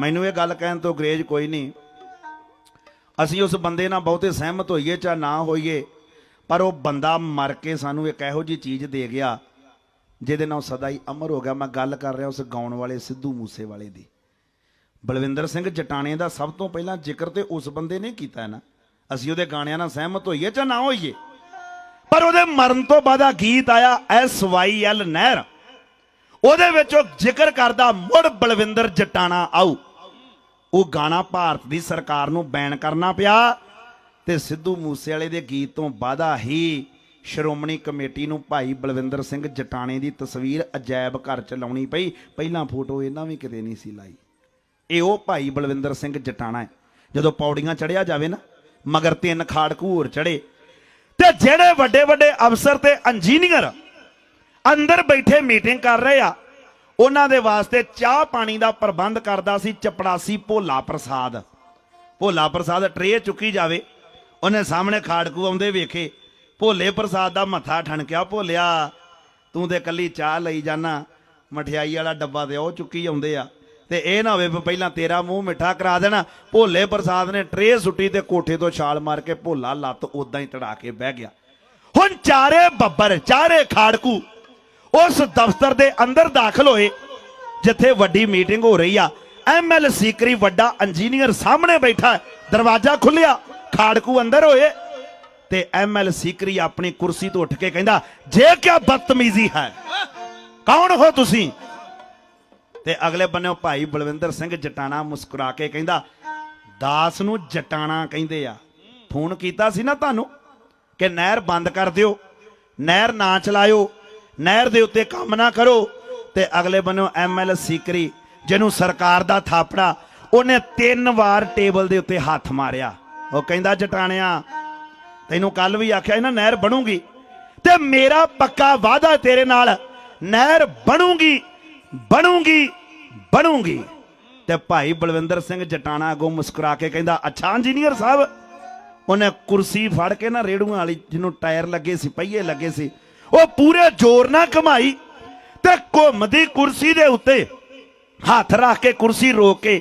ਮੈਨੂੰ ਇਹ ਗੱਲ ਕਹਿਣ ਤੋਂ ਗਰੇਜ ਕੋਈ ਨਹੀਂ। ਅਸੀਂ ਉਸ ਬੰਦੇ ਨਾਲ ਬਹੁਤੇ ਸਹਿਮਤ ਹੋਈਏ ਜਾਂ ਨਾ ਹੋਈਏ, ਪਰ ਉਹ ਬੰਦਾ ਮਰ ਕੇ ਸਾਨੂੰ ਇੱਕ ਇਹੋ ਜੀ ਚੀਜ਼ ਦੇ ਗਿਆ, ਜਿਹਦੇ ਨਾਲ ਸਦਾ ਹੀ ਅਮਰ ਹੋ ਗਿਆ। ਮੈਂ ਗੱਲ ਕਰ ਰਿਹਾ ਉਸ ਗਾਉਣ ਵਾਲੇ ਸਿੱਧੂ ਮੂਸੇ ਵਾਲੇ ਦੀ। ਬਲਵਿੰਦਰ ਸਿੰਘ ਜਟਾਣੇ ਦਾ ਸਭ ਤੋਂ ਪਹਿਲਾਂ ਜ਼ਿਕਰ ਤੇ ਉਸ ਬੰਦੇ ਨੇ ਕੀਤਾ ਹੈ ਨਾ। ਅਸੀਂ ਉਹਦੇ ਗਾਣਿਆਂ ਨਾਲ ਸਹਿਮਤ ਹੋਈਏ ਜਾਂ ਨਾ ਹੋਈਏ। ਪਰ ਉਹਦੇ ਮਰਨ ਤੋਂ ਬਾਅਦ ਆ ਗੀਤ ਆਇਆ ਐਸ ਵਾਈ ਐਲ ਨਹਿਰ। ਉਹਦੇ ਵਿੱਚ ਉਹ ਜ਼ਿਕਰ ਕਰਦਾ, ਮੁੜ ਬਲਵਿੰਦਰ ਜਟਾਣਾ ਆਊ। ਉਹ ਗਾਣਾ ਭਾਰਤ ਦੀ ਸਰਕਾਰ ਨੂੰ ਬੈਨ ਕਰਨਾ ਪਿਆ ਤੇ ਸਿੱਧੂ ਮੂਸੇਵਾਲੇ ਦੇ ਗੀਤ ਤੋਂ ਬਾਅਦਾ ਹੀ ਸ਼੍ਰੋਮਣੀ ਕਮੇਟੀ ਨੂੰ ਭਾਈ ਬਲਵਿੰਦਰ ਸਿੰਘ ਜਟਾਣੇ ਦੀ ਤਸਵੀਰ ਅਜਾਇਬ ਘਰ ਚ ਲਾਉਣੀ ਪਈ। ਪਹਿਲਾਂ ਫੋਟੋ ਇਹਨਾਂ ਵੀ ਕਿਤੇ ਨਹੀਂ ਸੀ ਲਾਈ। ਇਹ ਉਹ ਭਾਈ ਬਲਵਿੰਦਰ ਸਿੰਘ ਜਟਾਣਾ ਹੈ। ਜਦੋਂ ਪੌੜੀਆਂ ਚੜਿਆ ਜਾਵੇ ਨਾ, ਮਗਰ ਤਿੰਨ ਖਾੜ ਘੂਰ ਚੜੇ। ਤੇ ਜਿਹੜੇ ਵੱਡੇ ਵੱਡੇ ਅਫਸਰ ਤੇ ਇੰਜੀਨੀਅਰ ਅੰਦਰ ਬੈਠੇ ਮੀਟਿੰਗ ਕਰ ਰਹੇ ਆ ਉਹਨਾਂ ਦੇ ਵਾਸਤੇ ਚਾਹ ਪਾਣੀ ਦਾ ਪ੍ਰਬੰਧ ਕਰਦਾ ਸੀ ਚਪੜਾਸੀ ਭੋਲਾ ਪ੍ਰਸਾਦ। ਭੋਲਾ ਪ੍ਰਸਾਦ ਟਰੇ ਚੁੱਕੀ ਜਾਵੇ, ਉਹਨੇ ਸਾਹਮਣੇ ਖਾੜਕੂ ਆਉਂਦੇ ਵੇਖੇ, ਭੋਲੇ ਪ੍ਰਸਾਦ ਦਾ ਮੱਥਾ ਠਣਕਿਆ, ਭੋਲਿਆ, ਤੂੰ ਤੇ ਕੱਲੀ ਚਾਹ ਲਈ ਜਾਣਾ ਮਠਿਆਈ ਵਾਲਾ ਡੱਬਾ ਤੇ ਉਹ ਚੁੱਕੀ ਆਉਂਦੇ ਆ। ਤੇ ਇਹ ਨਾ ਹੋਵੇ ਵੀ ਪਹਿਲਾਂ ਤੇਰਾ ਮੂੰਹ ਮਿੱਠਾ ਕਰਾ ਦੇਣਾ, ਭੋਲੇ ਪ੍ਰਸਾਦ ਨੇ ਟਰੇ ਸੁੱਟੀ ਤੇ ਕੋਠੇ ਤੋਂ ਛਾਲ ਮਾਰ ਕੇ ਭੋਲਾ ਲੱਤ ਉਦਾਂ ਹੀ ਤੜਾ ਕੇ ਬਹਿ ਗਿਆ। ਹੁਣ ਚਾਰੇ ਬੱਬਰ, ਚਾਰੇ ਖਾੜਕੂ ਉਸ ਦਫ਼ਤਰ ਦੇ ਅੰਦਰ ਦਾਖਲ ਹੋਏ, ਜਿੱਥੇ ਵੱਡੀ ਮੀਟਿੰਗ ਹੋ ਰਹੀ ਆ। ਐਮਐਲ ਸੀਕਰੀ ਵੱਡਾ ਇੰਜੀਨੀਅਰ ਸਾਹਮਣੇ ਬੈਠਾ ਦਰਵਾਜ਼ਾ ਖੁੱਲਿਆ ਖਾੜਕੂ ਅੰਦਰ ਹੋਏ। ਤੇ ਐਮਐਲ ਸੀਕਰੀ ਆਪਣੀ ਕੁਰਸੀ ਤੋਂ ਉੱਠ ਕੇ ਕਹਿੰਦਾ, ਜੇ ਕਿਆ ਬਦਤਮੀਜ਼ੀ ਹੈ, ਕੌਣ ਹੋ ਤੁਸੀਂ? ਤੇ ਅਗਲੇ ਬੰਨੇ ਭਾਈ ਬਲਵਿੰਦਰ ਸਿੰਘ ਜਟਾਣਾ ਮੁਸਕਰਾ ਕੇ ਕਹਿੰਦਾ, ਦਾਸ ਨੂੰ ਜਟਾਣਾ ਕਹਿੰਦੇ ਆ। ਫੋਨ ਕੀਤਾ ਸੀ ਨਾ ਤੁਹਾਨੂੰ ਕਿ ਨਹਿਰ ਬੰਦ ਕਰ ਦਿਓ, ਨਹਿਰ ਨਾ ਚਲਾਇਓ ਨਹਿਰ ਦੇ ਉੱਤੇ ਕੰਮ ਨਾ ਕਰੋ। ਤੇ ਅਗਲੇ ਬੰਨੋਂ ਐਮਐਲ ਸੀਕਰੀ, ਜਿਹਨੂੰ ਸਰਕਾਰ ਦਾ ਥਾਪੜਾ, ਉਹਨੇ ਤਿੰਨ ਵਾਰ ਟੇਬਲ ਦੇ ਉੱਤੇ ਹੱਥ ਮਾਰਿਆ। ਉਹ ਕਹਿੰਦਾ, ਜਟਾਣਿਆ, ਤੈਨੂੰ ਕੱਲ ਵੀ ਆਖਿਆ ਸੀ ਨਾ, ਨਹਿਰ ਬਣੂਗੀ। ਤੇ ਮੇਰਾ ਪੱਕਾ ਵਾਅਦਾ ਤੇਰੇ ਨਾਲ, ਨਹਿਰ ਬਣੂਗੀ ਬਣੂਗੀ ਬਣੂਗੀ। ਤੇ ਭਾਈ ਬਲਵਿੰਦਰ ਸਿੰਘ ਜਟਾਣਾ ਅੱਗੋਂ ਮੁਸਕਰਾ ਕੇ ਕਹਿੰਦਾ, ਅੱਛਾ ਇੰਜੀਨੀਅਰ ਸਾਹਿਬ, ਉਹਨੇ ਕੁਰਸੀ ਫੜ ਕੇ ਨਾ ਰੇੜੂਆਂ ਵਾਲੀ ਜਿਹਨੂੰ ਟਾਇਰ ਲੱਗੇ ਸੀ, ਪਹੀਏ ਲੱਗੇ ਸੀ ਉਹ ਪੂਰੇ ਜ਼ੋਰ ਨਾਲ ਘਮਾਈ ਤੇ ਘੁੰਮਦੀ ਕੁਰਸੀ ਦੇ ਉੱਤੇ ਹੱਥ ਰੱਖ ਕੇ ਕੁਰਸੀ ਰੋਕ ਕੇ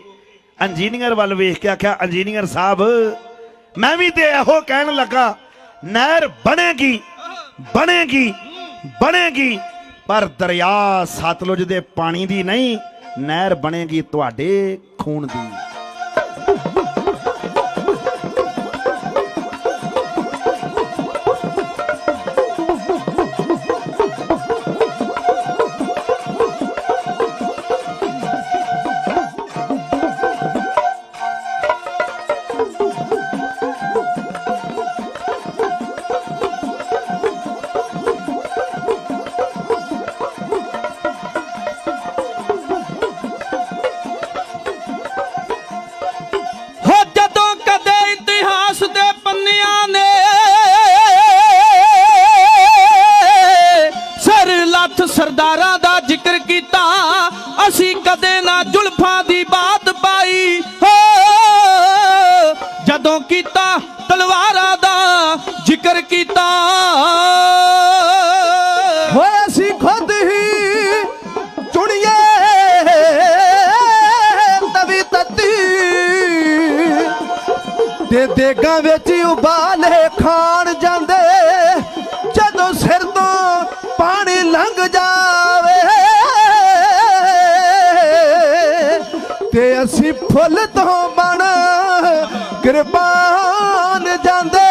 ਇੰਜੀਨੀਅਰ ਵੱਲ ਵੇਖ ਕੇ ਆਖਿਆ, ਇੰਜੀਨੀਅਰ ਸਾਹਿਬ, ਮੈਂ ਵੀ ਤੇ ਇਹੋ ਕਹਿਣ ਲੱਗਾ, ਨਹਿਰ ਬਣੇਗੀ ਬਣੇਗੀ ਬਣੇਗੀ, ਪਰ ਦਰਿਆ ਸਤਲੁਜ ਦੇ ਪਾਣੀ ਦੀ ਨਹੀਂ, ਨਹਿਰ ਬਣੇਗੀ ਤੁਹਾਡੇ ਖੂਨ ਦੀ। ਕੀਤਾ ਹੋਏ ਅਸੀਂ ਖੁਦ ਹੀ ਚੁਣੀਏ ਤਵੀ ਤਤੀ। ਤੇ ਦੇਗਾਂ ਵਿੱਚ ਉਬਾਲੇ ਖਾਣ ਜਾਂਦੇ, ਜਦੋਂ ਸਿਰ ਤੋਂ ਪਾਣੀ ਲੰਘ ਜਾਵੇ। ਤੇ ਅਸੀਂ ਫੁੱਲ ਤੋਂ ਬਣ ਕਿਰਪਾਨ ਜਾਂਦੇ